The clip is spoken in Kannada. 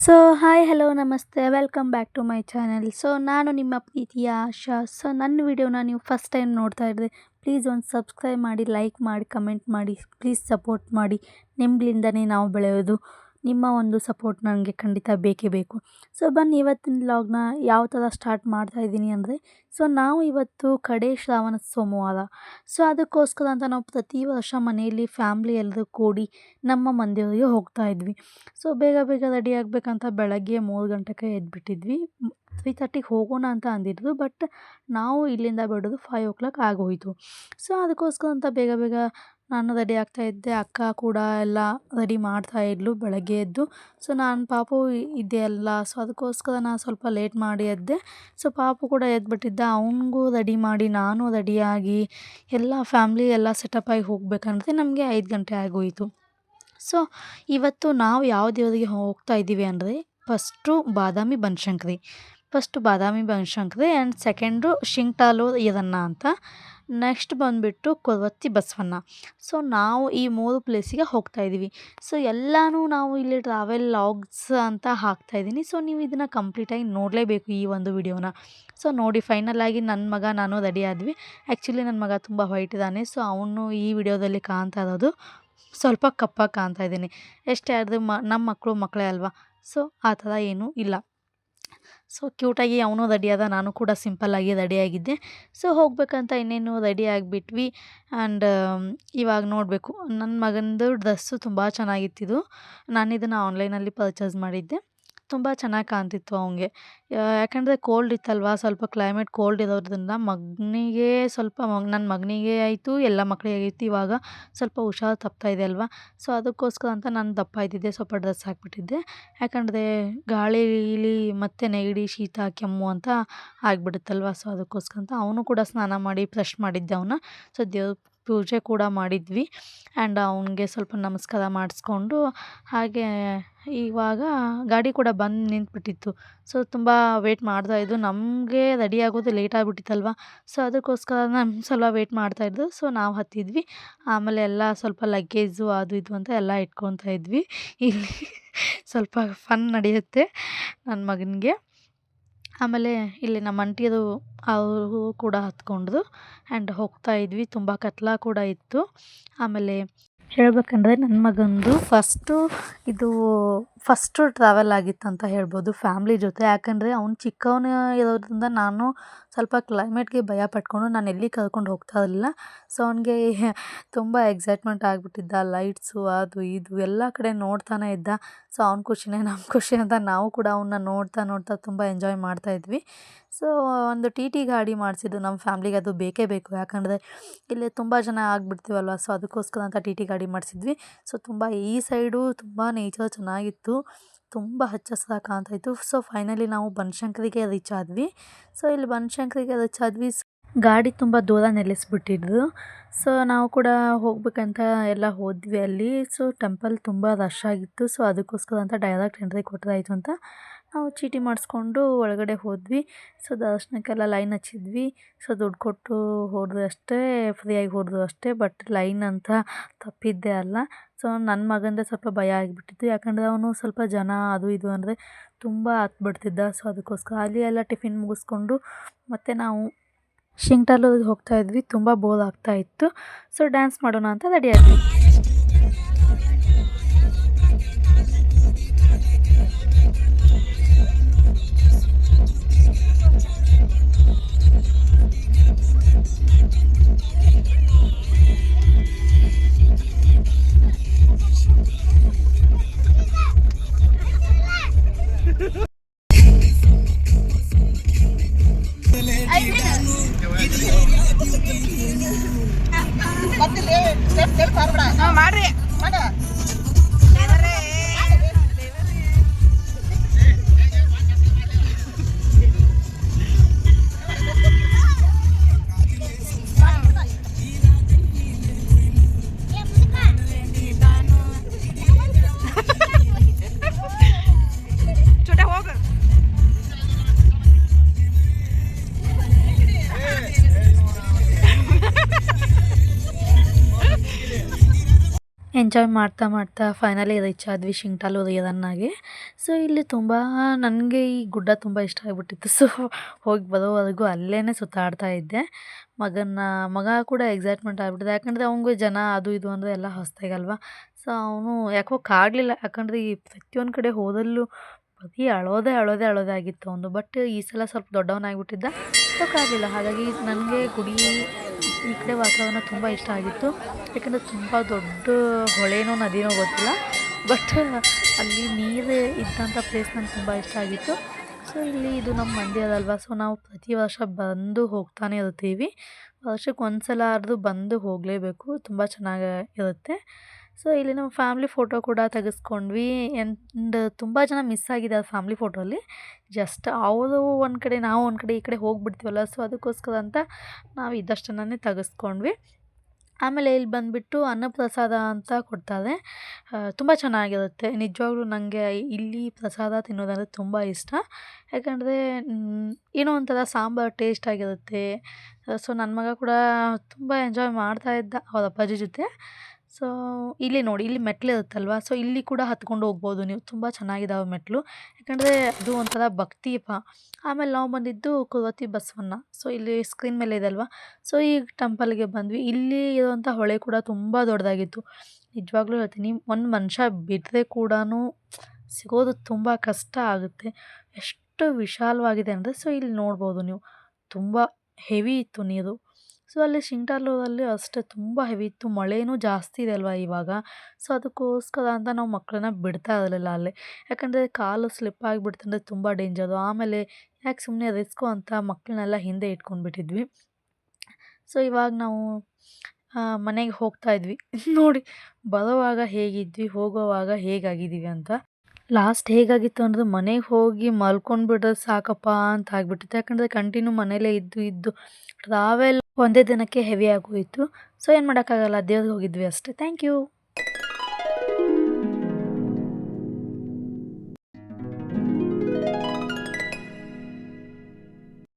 ಸೊ ಹಾಯ್ ಹಲೋ ನಮಸ್ತೆ welcome back to my channel so ನಾನು ನಿಮ್ಮ ಪ್ರೀತಿಯ ಆಶಾ. ಸೊ ನನ್ನ ವಿಡಿಯೋನ ನೀವು ಫಸ್ಟ್ ಟೈಮ್ ನೋಡ್ತಾ ಇದ್ದರೆ ಪ್ಲೀಸ್ ಒಂದು ಸಬ್ಸ್ಕ್ರೈಬ್ ಮಾಡಿ ಲೈಕ್ ಮಾಡಿ ಕಮೆಂಟ್ ಮಾಡಿ ಪ್ಲೀಸ್ ಸಪೋರ್ಟ್ ಮಾಡಿ. ನಿಮ್ಮಿಂದನೇ ನಾವು ಬೆಳೆಯೋದು. ನಿಮ್ಮ ಒಂದು ಸಪೋರ್ಟ್ ನನಗೆ ಖಂಡಿತ ಬೇಕೇ ಬೇಕು. ಸೊ ಬನ್ನಿ, ಇವತ್ತಿನ ಲಾಗ್ನ ಯಾವ ಥರ ಸ್ಟಾರ್ಟ್ ಮಾಡ್ತಾ ಇದ್ದೀನಿ ಅಂದರೆ ಸೊ ನಾವು ಇವತ್ತು ಕಡೆ ಶ್ರಾವಣ ಸೋಮವಾರ. ಸೊ ಅದಕ್ಕೋಸ್ಕರ ಅಂತ ನಾವು ಪ್ರತಿ ವರ್ಷ ಮನೆಯಲ್ಲಿ ಫ್ಯಾಮ್ಲಿ ಎಲ್ಲರೂ ಕೂಡಿ ನಮ್ಮ ಮಂದಿರಿಗೆ ಹೋಗ್ತಾ ಇದ್ವಿ. ಸೊ ಬೇಗ ಬೇಗ ರೆಡಿ ಆಗಬೇಕಂತ ಬೆಳಗ್ಗೆ ಮೂರು ಗಂಟೆಗೆ ಎದ್ಬಿಟ್ಟಿದ್ವಿ. ತ್ರೀ ತರ್ಟಿಗೆ ಹೋಗೋಣ ಅಂತ ಅಂದಿದ್ರು ಬಟ್ ನಾವು ಇಲ್ಲಿಂದ ಬಿಡೋದು ಫೈವ್ ಓ ಕ್ಲಾಕ್ ಆಗೋಯಿತು. ಸೊ ಅದಕ್ಕೋಸ್ಕರ ಅಂತ ಬೇಗ ಬೇಗ ನಾನು ರೆಡಿ ಆಗ್ತಾ ಇದ್ದೆ, ಅಕ್ಕ ಕೂಡ ಎಲ್ಲ ರೆಡಿ ಮಾಡ್ತಾ ಇದ್ಲು ಬೆಳಗ್ಗೆ ಎದ್ದು. ಸೊ ನಾನು ಪಾಪು ಇದ್ದೆ ಅಲ್ಲ ಸೊ ಅದಕ್ಕೋಸ್ಕರ ನಾನು ಸ್ವಲ್ಪ ಲೇಟ್ ಮಾಡಿ ಎದ್ದೆ. ಸೊ ಪಾಪು ಕೂಡ ಎದ್ಬಿಟ್ಟಿದ್ದ, ಅವನಿಗೂ ರೆಡಿ ಮಾಡಿ, ನಾನು ರೆಡಿಯಾಗಿ ಎಲ್ಲ ಫ್ಯಾಮ್ಲಿ ಎಲ್ಲ ಸೆಟಪ್ ಆಗಿ ಹೋಗ್ಬೇಕಂದ್ರೆ ನಮಗೆ ಐದು ಗಂಟೆ ಆಗೋಯಿತು. ಸೊ ಇವತ್ತು ನಾವು ಯಾವ ದೇವರಿಗೆ ಹೋಗ್ತಾ ಇದ್ದೀವಿ ಅಂದರೆ first Badami Banashankari. First Badami Banashankari and second Shingtalu Iranna ಅಂತ. ನೆಕ್ಸ್ಟ್ ಬಂದುಬಿಟ್ಟು ಕೊರವತ್ತಿ ಬಸವಣ್ಣ. ಸೊ, ನಾವು ಈ ಮೂರು ಪ್ಲೇಸಿಗೆ ಹೋಗ್ತಾ ಇದ್ದೀವಿ ಸೊ, ಎಲ್ಲನೂ ನಾವು ಇಲ್ಲಿ ಟ್ರಾವೆಲ್ ಲಾಗ್ಸ್ ಅಂತ ಹಾಕ್ತಾ ಇದ್ದೀನಿ ಸೊ, ನೀವು ಇದನ್ನು ಕಂಪ್ಲೀಟಾಗಿ ನೋಡಲೇಬೇಕು ಈ ಒಂದು ವಿಡಿಯೋನ. ಸೊ, ನೋಡಿ, ಫೈನಲ್ ಆಗಿ ನನ್ನ ಮಗ ನಾನು ರೆಡಿ ಆದ್ವಿ. ಆ್ಯಕ್ಚುಲಿ ನನ್ನ ಮಗ ತುಂಬ ವೈಟ್ ಇದ್ದಾನೆ ಸೊ, ಅವನು ಈ ವಿಡಿಯೋದಲ್ಲಿ ಕಾಣ್ತಾ ಇರೋದು ಸ್ವಲ್ಪ ಕಪ್ಪಾಗಿ ಕಾಣ್ತಾ ಇದ್ದೀನಿ. ಎಷ್ಟೇ ಆದರೂ ಮ ನಮ್ಮ ಮಕ್ಕಳು ಮಕ್ಕಳೇ ಅಲ್ವಾ? ಸೊ, ಆ ಥರ ಏನೂ ಇಲ್ಲ. ಸೊ ಕ್ಯೂಟಾಗಿ ಅವನು ರೆಡಿಯಾದ ನಾನು ಕೂಡ ಸಿಂಪಲ್ಲಾಗಿ ರೆಡಿಯಾಗಿದ್ದೆ ಸೊ ಹೋಗಬೇಕಂತ ಇನ್ನೇನು ರೆಡಿ ಆಗಿಬಿಟ್ವಿ. ಆ್ಯಂಡ್ ಇವಾಗ ನೋಡಬೇಕು. ನನ್ನ ಮಗನದು ಡ್ರೆಸ್ಸು ತುಂಬ ಚೆನ್ನಾಗಿತ್ತಿದು ನಾನು ಇದನ್ನು ಆನ್ಲೈನಲ್ಲಿ ಪರ್ಚೇಸ್ ಮಾಡಿದ್ದೆ. ತುಂಬ ಚೆನ್ನಾಗಿ ಕಾಣ್ತಿತ್ತು ಅವನಿಗೆ ಯಾಕಂದರೆ ಕೋಲ್ಡ್ ಇತ್ತಲ್ವ, ಸ್ವಲ್ಪ ಕ್ಲೈಮೇಟ್ ಕೋಲ್ಡ್ ಇರೋದ್ರಿಂದ ಮಗನಿಗೆ ಸ್ವಲ್ಪ ನನ್ನ ಮಗನಿಗೆ ಆಯಿತು, ಎಲ್ಲ ಮಕ್ಕಳಿಗೆ ಆಗಿತ್ತು ಇವಾಗ ಸ್ವಲ್ಪ ಹುಷಾರು ತಪ್ತಾ ಇದೆ ಅಲ್ವಾ? ಸೊ ಅದಕ್ಕೋಸ್ಕರ ಅಂತ ನಾನು ದಪ್ಪ ಇದ್ದಿದ್ದೆ, ಸ್ವಲ್ಪ ಡ್ರೆಸ್ ಹಾಕಿಬಿಟ್ಟಿದ್ದೆ. ಯಾಕಂದರೆ ಗಾಳಿಲಿ ಮತ್ತು ನೆಗಡಿ, ಶೀತ, ಕೆಮ್ಮು ಅಂತ ಆಗಿಬಿಡುತ್ತಲ್ವ? ಸೊ ಅದಕ್ಕೋಸ್ಕರ ಅಂತ ಅವನು ಕೂಡ ಸ್ನಾನ ಮಾಡಿ ಫ್ರೆಶ್ ಮಾಡಿದ್ದೆ ಅವನ್ನ. ಸೊ ದೇವ್ರ ಪೂಜೆ ಕೂಡ ಮಾಡಿದ್ವಿ. ಆ್ಯಂಡ್ ಅವನಿಗೆ ಸ್ವಲ್ಪ ನಮಸ್ಕಾರ ಮಾಡಿಸ್ಕೊಂಡು ಹಾಗೆ ಇವಾಗ ಗಾಡಿ ಕೂಡ ಬಂದು ನಿಂತುಬಿಟ್ಟಿತ್ತು. ಸೊ ತುಂಬ ವೇಟ್ ಮಾಡ್ತಾಯಿದ್ದು ನಮಗೆ ರೆಡಿ ಆಗೋದು ಲೇಟ್ ಆಗಿಬಿಟ್ಟಿತ್ತಲ್ವ? ಸೊ ಅದಕ್ಕೋಸ್ಕರ ನಮ್ಮ ಸಲ ವೇಟ್ ಮಾಡ್ತಾಯಿದ್ದು ಸೊ ನಾವು ಹತ್ತಿದ್ವಿ. ಆಮೇಲೆ ಎಲ್ಲ ಸ್ವಲ್ಪ ಲಗ್ಗೇಜು ಅದು ಇದು ಅಂತ ಎಲ್ಲ ಇಟ್ಕೊತಾ ಇದ್ವಿ. ಇಲ್ಲಿ ಸ್ವಲ್ಪ ಫನ್ ನಡೆಯುತ್ತೆ ನನ್ನ ಮಗನಿಗೆ. ಆಮೇಲೆ ಇಲ್ಲಿ ನಮ್ಮ ಅಂಟಿಯದು ಅವರು ಕೂಡ ಹತ್ಕೊಂಡ್ರು ಆ್ಯಂಡ್ ಹೋಗ್ತಾ ಇದ್ವಿ. ತುಂಬ ಕತ್ಲ ಕೂಡ ಇತ್ತು. ಆಮೇಲೆ ಹೇಳಬೇಕಂದ್ರೆ ನನ್ನ ಮಗಂದು ಫಸ್ಟು ಇದು ಫಸ್ಟು ಟ್ರಾವೆಲ್ ಆಗಿತ್ತು ಅಂತ ಹೇಳ್ಬೋದು ಫ್ಯಾಮ್ಲಿ ಜೊತೆ. ಯಾಕಂದರೆ ಅವ್ನು ಚಿಕ್ಕವನ ಇರೋದ್ರಿಂದ ನಾನು ಸ್ವಲ್ಪ ಕ್ಲೈಮೇಟ್ಗೆ ಭಯ ಪಟ್ಕೊಂಡು ನಾನು ಎಲ್ಲಿ ಕರ್ಕೊಂಡು ಹೋಗ್ತಾ ಇರಲಿಲ್ಲ. ಸೊ, ಅವನಿಗೆ ತುಂಬ ಎಕ್ಸೈಟ್ಮೆಂಟ್ ಆಗಿಬಿಟ್ಟಿದ್ದ. ಲೈಟ್ಸು, ಅದು ಇದು ಎಲ್ಲ ಕಡೆ ನೋಡ್ತಾನೆ ಇದ್ದ. ಸೊ, ಅವ್ನ ಖುಷಿನೇ ನಮ್ಮ ಖುಷಿ ಅಂತ ನಾವು ಕೂಡ ಅವನ್ನ ನೋಡ್ತಾ ನೋಡ್ತಾ ತುಂಬ ಎಂಜಾಯ್ ಮಾಡ್ತಾ ಇದ್ವಿ. ಸೊ, ಒಂದು ಟಿ ಟಿ ಗಾಡಿ ಮಾಡಿಸಿದ್ದು ನಮ್ಮ ಫ್ಯಾಮ್ಲಿಗೆ ಅದು ಬೇಕೇ ಬೇಕು. ಯಾಕಂದರೆ ಇಲ್ಲಿ ತುಂಬ ಜನ ಆಗಿಬಿಡ್ತೀವಲ್ವ? ಸೊ, ಅದಕ್ಕೋಸ್ಕರ ಅಂತ ಟಿ ಟಿ ಗಾಡಿ ಮಾಡಿಸಿದ್ವಿ. ಸೊ, ತುಂಬ ಈ ಸೈಡು ತುಂಬ ನೇಚರ್ ಚೆನ್ನಾಗಿತ್ತು. ತುಂಬ ಹಚ್ಚ ಹಸಿರಾಗಿ ಕಾಣ್ತಾ ಇತ್ತು ಸೊ ಫೈನಲಿ ನಾವು ಬನಶಂಕರಿಗೆ ರೀಚ್ ಆದ್ವಿ. ಸೊ ಇಲ್ಲಿ ಬನಶಂಕರಿಗೆ ರೀಚ್ ಆದ್ವಿ. ಗಾಡಿ ತುಂಬ ದೂರ ನಿಲ್ಲಿಸ್ಬಿಟ್ಟಿದ್ರು ಸೊ ನಾವು ಕೂಡ ಹೋಗ್ಬೇಕಂತ ಎಲ್ಲ ಹೋದ್ವಿ ಅಲ್ಲಿ. ಸೊ ಟೆಂಪಲ್ ತುಂಬ ರಶ್ ಆಗಿತ್ತು. ಸೊ ಅದಕ್ಕೋಸ್ಕರ ಅಂತ ಡೈರೆಕ್ಟ್ ಎಂಟ್ರಿ ಕೊಟ್ಟರಾಯಿತು ಅಂತ ನಾವು ಚೀಟಿ ಮಾಡಿಸ್ಕೊಂಡು ಒಳಗಡೆ ಹೋದ್ವಿ. ಸೊ, ದರ್ಶನಕ್ಕೆಲ್ಲ ಲೈನ್ ಹಚ್ಚಿದ್ವಿ. ಸೊ, ದುಡ್ಡು ಕೊಟ್ಟು ಹೋದ್ರು ಅಷ್ಟೇ ಫ್ರೀಯಾಗಿ ಹೋದ್ರು ಅಷ್ಟೇ ಬಟ್ ಲೈನ್ ಅಂತ ತಪ್ಪಿದ್ದೇ ಅಲ್ಲ. ಸೊ ನನ್ನ ಮಗಂದೇ ಸ್ವಲ್ಪ ಭಯ ಆಗಿಬಿಟ್ಟಿತ್ತು. ಯಾಕಂದರೆ ಅವನು ಸ್ವಲ್ಪ ಜನ, ಅದು ಇದು ಅಂದರೆ ತುಂಬ ಹತ್ಬಿಡ್ತಿದ್ದ. ಸೊ ಅದಕ್ಕೋಸ್ಕರ ಅಲ್ಲಿ ಎಲ್ಲ ಟಿಫಿನ್ ಮುಗಿಸ್ಕೊಂಡು ಮತ್ತು ನಾವು ಶಿಂಗ್ಟಲ್ಲೂರಿಗೆ ಹೋಗ್ತಾ ಇದ್ವಿ. ತುಂಬ ಬೋರ್ ಆಗ್ತಾ ಇತ್ತು. ಸೊ ಡ್ಯಾನ್ಸ್ ಮಾಡೋಣ ಅಂತ ರೆಡಿ ಮಾಡ್ರಿ ಮಾಡ ಎಂಜಾಯ್ ಮಾಡ್ತಾ ಮಾಡ್ತಾ ಫೈನಲಿ ರೀಚ್ ಆದ್ವಿ ಶಿಂಗ್ಟಾಲ್ ಉದಯದನ್ನಾಗಿ ಸೊ ಇಲ್ಲಿ ತುಂಬ ನನಗೆ ಈ ಗುಡ್ಡ ತುಂಬ ಇಷ್ಟ ಆಗಿಬಿಟ್ಟಿತ್ತು. ಸೊ ಹೋಗಿ ಬರೋವರೆಗೂ ಅಲ್ಲೇ ಸುತ್ತಾಡ್ತಾ ಇದ್ದೆ. ಮಗನ ಮಗ ಕೂಡ ಎಕ್ಸೈಟ್ಮೆಂಟ್ ಆಗಿಬಿಟ್ಟಿದೆ. ಯಾಕಂದರೆ ಅವನಿಗೂ ಜನ ಅದು ಇದು ಅಂದರೆ ಎಲ್ಲ ಹೊಸ್ತಾಗಲ್ವ? ಸೊ ಅವನು ಯಾಕೋ ಕಾಡಲಿಲ್ಲ. ಯಾಕಂದರೆ ಈ ಪ್ರತಿಯೊಂದು ಕಡೆ ಹೋದಲ್ಲೂ ಬರೀ ಅಳೋದೇ ಅಳೋದೇ ಅಳೋದೇ ಆಗಿತ್ತು ಅವನು. ಬಟ್ ಈ ಸಲ ಸ್ವಲ್ಪ ದೊಡ್ಡವನಾಗಿಬಿಟ್ಟಿದ್ದ. ಸೊ ಕಾಡಲಿಲ್ಲ. ಹಾಗಾಗಿ ನನಗೆ ಗುಡಿ ಈ ಕಡೆ ವಾತಾವರಣ ತುಂಬ ಇಷ್ಟ ಆಗಿತ್ತು. ಯಾಕಂದರೆ ತುಂಬ ದೊಡ್ಡ ಹೊಳೆನೋ ನದಿನೋ ಗೊತ್ತಿಲ್ಲ. ಬಟ್ ಅಲ್ಲಿ ನೀರು ಇದ್ದಂಥ ಪ್ಲೇಸ್ ನಂಗೆ ತುಂಬ ಇಷ್ಟ ಆಗಿತ್ತು. ಸೊ ಇಲ್ಲಿ ಇದು ನಮ್ಮ ಮಂಡ್ಯದಲ್ವಾ ಸೊ ನಾವು ಪ್ರತಿ ವರ್ಷ ಬಂದು ಹೋಗ್ತಾನೆ ಇರ್ತೀವಿ. ವರ್ಷಕ್ಕೆ ಒಂದು ಸಲ ಅರ್ದು ಬಂದು ಹೋಗಲೇಬೇಕು. ತುಂಬ ಚೆನ್ನಾಗಿ ಇರುತ್ತೆ ಸೊ ಇಲ್ಲಿ ನಮ್ಮ ಫ್ಯಾಮ್ಲಿ ಫೋಟೋ ಕೂಡ ತೆಗೆಸ್ಕೊಂಡ್ವಿ. ಆ್ಯಂಡ್ ತುಂಬ ಜನ ಮಿಸ್ ಆಗಿದ್ದಾರೆ ಫ್ಯಾಮ್ಲಿ ಫೋಟೋಲಿ. ಜಸ್ಟ್ ಅವರು ಒಂದು ಕಡೆ, ನಾವು ಒಂದು ಕಡೆ ಈ ಕಡೆ ಹೋಗಿಬಿಡ್ತೀವಲ್ಲ, ಸೊ ಅದಕ್ಕೋಸ್ಕರ ಅಂತ ನಾವು ಇದ್ದಷ್ಟನ್ನೇ ತೆಗೆಸ್ಕೊಂಡ್ವಿ. ಆಮೇಲೆ ಇಲ್ಲಿ ಬಂದುಬಿಟ್ಟು ಅನ್ನಪ್ರಸಾದ ಅಂತ ಕೊಡ್ತಾರೆ. ತುಂಬ ಚೆನ್ನಾಗಿರುತ್ತೆ. ನಿಜವಾಗ್ಲೂ ನನಗೆ ಇಲ್ಲಿ ಪ್ರಸಾದ ತಿನ್ನೋದಂದರೆ ತುಂಬ ಇಷ್ಟ. ಯಾಕಂದರೆ ಏನೋ ಒಂಥರ ಸಾಂಬಾರು ಟೇಸ್ಟ್ ಆಗಿರುತ್ತೆ. ಸೊ ನನ್ನ ಮಗ ಕೂಡ ತುಂಬ ಎಂಜಾಯ್ ಮಾಡ್ತಾ ಇದ್ದ, ಅವ್ರ ಅಪ್ಪಾಜಿ ಜೊತೆ. ಸೊ, ಇಲ್ಲಿ ನೋಡಿ, ಇಲ್ಲಿ ಮೆಟ್ಲಿರುತ್ತಲ್ವ ಸೊ, ಇಲ್ಲಿ ಕೂಡ ಹತ್ಕೊಂಡು ಹೋಗ್ಬೋದು ನೀವು. ತುಂಬ ಚೆನ್ನಾಗಿದ್ದಾವೆ ಮೆಟ್ಲು. ಯಾಕಂದರೆ ಅದು ಒಂಥರ ಭಕ್ತಿ ಆಮೇಲೆ ನಾವು ಬಂದಿದ್ದು ಕುರುವತಿ ಬಸವಣ್ಣ. ಸೊ, ಇಲ್ಲಿ ಸ್ಕ್ರೀನ್ ಮೇಲೆ ಇದೆ ಅಲ್ವಾ ಸೊ, ಈ ಟೆಂಪಲ್ಗೆ ಬಂದ್ವಿ. ಇಲ್ಲಿ ಇರುವಂಥ ಹೊಳೆ ಕೂಡ ತುಂಬ ದೊಡ್ಡದಾಗಿತ್ತು. ನಿಜವಾಗ್ಲೂ ಹೇಳ್ತೀನಿ, ಒಂದು ಮನುಷ್ಯ ಬಿದ್ದರೆ ಕೂಡ ಸಿಗೋದು ತುಂಬ ಕಷ್ಟ ಆಗುತ್ತೆ. ಎಷ್ಟು ವಿಶಾಲವಾಗಿದೆ ಅಂದರೆ, ಸೊ, ಇಲ್ಲಿ ನೋಡ್ಬೋದು ನೀವು. ತುಂಬ ಹೆವಿ ಇತ್ತು ನೀರು. ಸೊ, ಅಲ್ಲಿ ಶಿಂಗ್ಟಾಲೂರಲ್ಲಿ ಅಷ್ಟೇ ತುಂಬ ಹೆವಿ ಇತ್ತು. ಮಳೆಯೂ ಜಾಸ್ತಿ ಇದೆ ಅಲ್ವಾ ಇವಾಗ? ಸೊ, ಅದಕ್ಕೋಸ್ಕರ ಅಂತ ನಾವು ಮಕ್ಕಳನ್ನ ಬಿಡ್ತಾ ಇರಲಿಲ್ಲ ಅಲ್ಲಿ. ಯಾಕಂದರೆ ಕಾಲು ಸ್ಲಿಪ್ ಆಗಿಬಿಡ್ತಂದ್ರೆ ತುಂಬ ಡೇಂಜರು ಆಮೇಲೆ ಯಾಕೆ ಸುಮ್ಮನೆ ರಿಸ್ಕು ಅಂತ ಮಕ್ಕಳನ್ನೆಲ್ಲ ಹಿಂದೆ ಇಟ್ಕೊಂಡ್ಬಿಟ್ಟಿದ್ವಿ. ಸೊ, ಇವಾಗ ನಾವು ಮನೆಗೆ ಹೋಗ್ತಾ ಇದ್ವಿ. ನೋಡಿ, ಬರೋವಾಗ ಹೇಗಿದ್ವಿ, ಹೋಗೋವಾಗ ಹೇಗಾಗಿದ್ದೀವಿ ಅಂತ. ಲಾಸ್ಟ್ ಹೇಗಾಗಿತ್ತು ಅಂದರೆ ಮನೆಗೆ ಹೋಗಿ ಮಲ್ಕೊಂಡ್ಬಿಟ್ರೆ ಸಾಕಪ್ಪ ಅಂತ ಆಗ್ಬಿಟ್ಟಿತ್ತು. ಯಾಕಂದರೆ ಕಂಟಿನ್ಯೂ ಮನೇಲೇ ಇದ್ದು ಇದ್ದು ಟ್ರಾವೆಲ್ ಒಂದೇ ದಿನಕ್ಕೆ ಹೆವಿ ಆಗೋಯಿತು. ಸೊ ಏನು ಮಾಡೋಕ್ಕಾಗಲ್ಲ, ದೇವ್ರಿಗೆ ಹೋಗಿದ್ವಿ ಅಷ್ಟೇ. Thank you